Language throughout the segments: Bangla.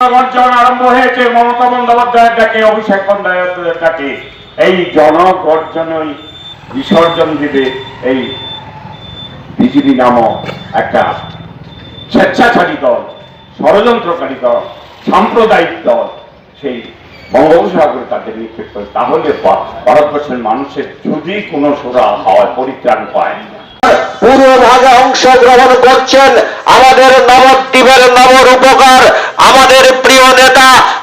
আরম্ভ হয়েছে, মমতা বন্দ্যোপাধ্যায়ের ডাকে, অভিষেক ডাকে। এই জনগর্জনই বিসর্জন দিবে এই বিজেপি নামক একটা স্বেচ্ছাচারী দল, ষড়যন্ত্রকারী দল, সাম্প্রদায়িক দল, সেই বঙ্গোপসাগরে তাদের নিক্ষেপ করে। তাহলে ভারতবর্ষের মানুষের যদি কোনো সুরা হওয়ায় পরিত্রাণ পায় পুরো ভাগে অংশগ্রহণ করছেন আমাদের নবদ্বীপের নবরূপকার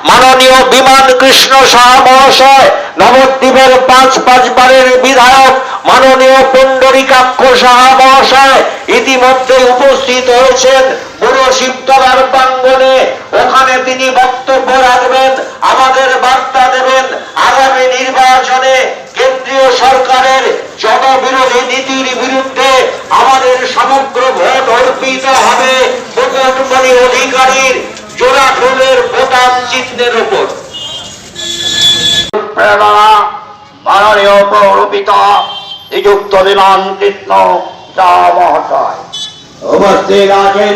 মাননীয় বিমান কৃষ্ণ সাহা মহাশয়, নবদ্বীপের পাঁচ পাঁচবারের বিধায়ক, মাননীয় পুণ্ডরিকাক্ষ সাহা মহাশয় ইতিমধ্যে উপস্থিত হয়েছেন বুড়ো শিবতলার প্রাঙ্গনে ওখানে তিনি বক্তব্য রাখবেন, আমাদের বার্তা দেবেন। আগামী নির্বাচনে কেন্দ্রীয় সরকারের জনবিরোধী নীতির বিরুদ্ধে আমাদের সমগ্র ভোট অর্পিত হবে। মুকুটমণি অধিকারীর জোড়া ফুলের বোতাম চিহ্নের উপর। মাননীয় পৌরপিতা নিযুক্ত বিমান কৃষ্ণ চা মহাশয়। উপস্থিত আছেন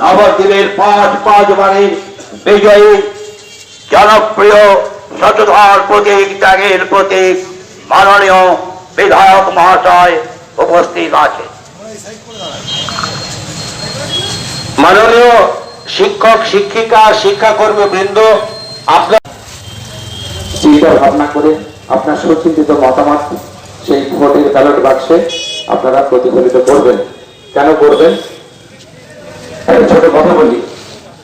নবদ্বীপের পাঁচ পাঁচ বিজয়ী জনপ্রিয় সততার প্রতীক ত্যাগের প্রতীক মাননীয় বিধায়ক মহাশয় উপস্থিত আছে মাননীয় শিক্ষক শিক্ষিকা শিক্ষাকর্মী বৃন্দ আপনার চিন্তা ভাবনা করে আপনার সুচিন্তিত মতামত সেই ভোটের ব্যালট বাক্সে আপনারা প্রতিফলিত করবেন। কেন করবেন? ছোট কথা বলি।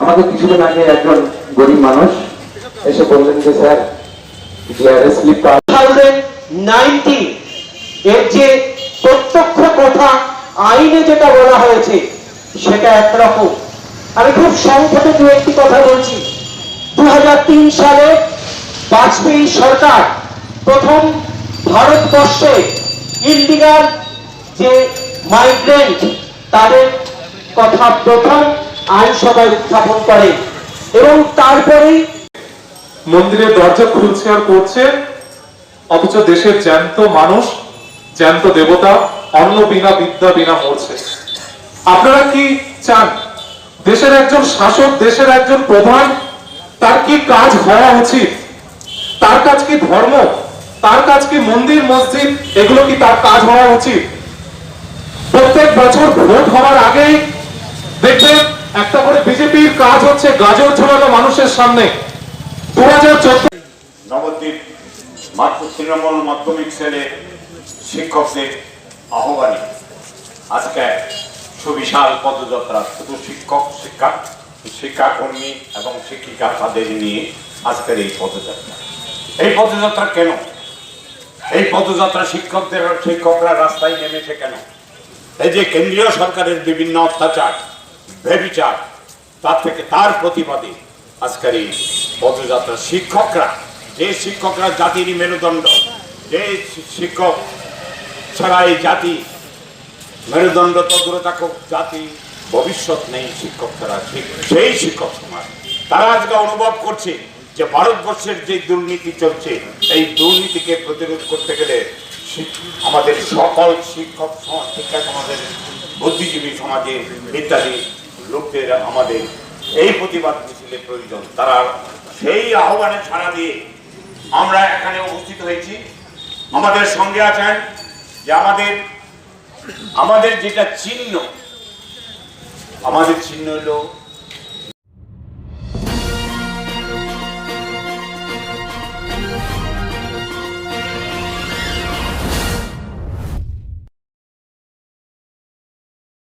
আমাদের কিছুদিন আগে একজন গরিব মানুষ এসে বললেন যে স্যার জিআরএস স্লিপ থাউজেন্ড এর যে প্রত্যক্ষ কথা আইনে যেটা বলা হয়েছে সেটা একরকম। আমি খুব সংক্ষেপে দু একটি কথা বলছি। দু হাজার তিন সালে বাজপেয়ী সরকার প্রথম ভারতবর্ষে ইন্ডিগাল যে মাইগ্রেন্ট তাদের কথা প্রথম আইনসভায় উত্থাপন করে এবং তারপরেই মন্দিরের দরজা খুলছে আর করছে। অথচ দেশের জ্যান্ত মানুষ, জ্যান্ত দেবতা, অন্ন বিনা বিদ্যা বিনা মরছে। আপনারা কি চান? দেশের একজন শাসক, দেশের একজন প্রধান, তার কি কাজ হওয়া উচিত? তার কাজ কি ধর্ম? তার কাজ কি মন্দির, মসজিদ? এগুলো কি তার কাজ হওয়া উচিত? প্রত্যেক বছর ভোট হওয়ার আগেই দেখবেন একটা করে বিজেপির কাজ হচ্ছে গাজর ঝোলানো মানুষের সামনে। দু হাজার চোদ্দ নবদ্বীপ মাত্র তৃণমূল মাধ্যমিক সেলে শিক্ষকদের আহ্বানে আজকে সুবিশাল পদযাত্রা, শুধু শিক্ষক, শিক্ষা শিক্ষাকর্মী এবং শিক্ষিকা তাদের নিয়ে আজকের এই পদযাত্রা। এই পদযাত্রা কেন? এই পদযাত্রা শিক্ষকদের, শিক্ষকরা রাস্তায় নেমেছে কেন? এই যে কেন্দ্রীয় সরকারের বিভিন্ন অত্যাচার, ব্যবিচার, তার থেকে তার প্রতিবাদে আজকের এই পদযাত্রা। শিক্ষকরা, যে শিক্ষকরা জাতির মেরুদণ্ড, যে শিক্ষক ছাড়া এই জাতি মেরুদণ্ড তো দূরে থাকুক, জাতি, ভবিষ্যৎ নেই, শিক্ষক তারা সেই- শিক্ষক সমাজ। তারা আজকে অনুভব করছে যে ভারতবর্ষের যে দুর্নীতি চলছে, এই দুর্নীতিকে প্রতিরোধ করতে গেলে আমাদের সকল শিক্ষক সমাজ শিক্ষা সমাজের বুদ্ধিজীবী সমাজের ইত্যাদি লোকদের আমাদের এই প্রতিবাদ মিছিলে প্রয়োজন। তারা সেই আহ্বানে ছাড়া দিয়ে আমরা এখানে উপস্থিত হয়েছি। আমাদের সঙ্গে আছেন যে আমাদের আমাদের যেটা চিহ্ন আমাদের চিহ্ন হলো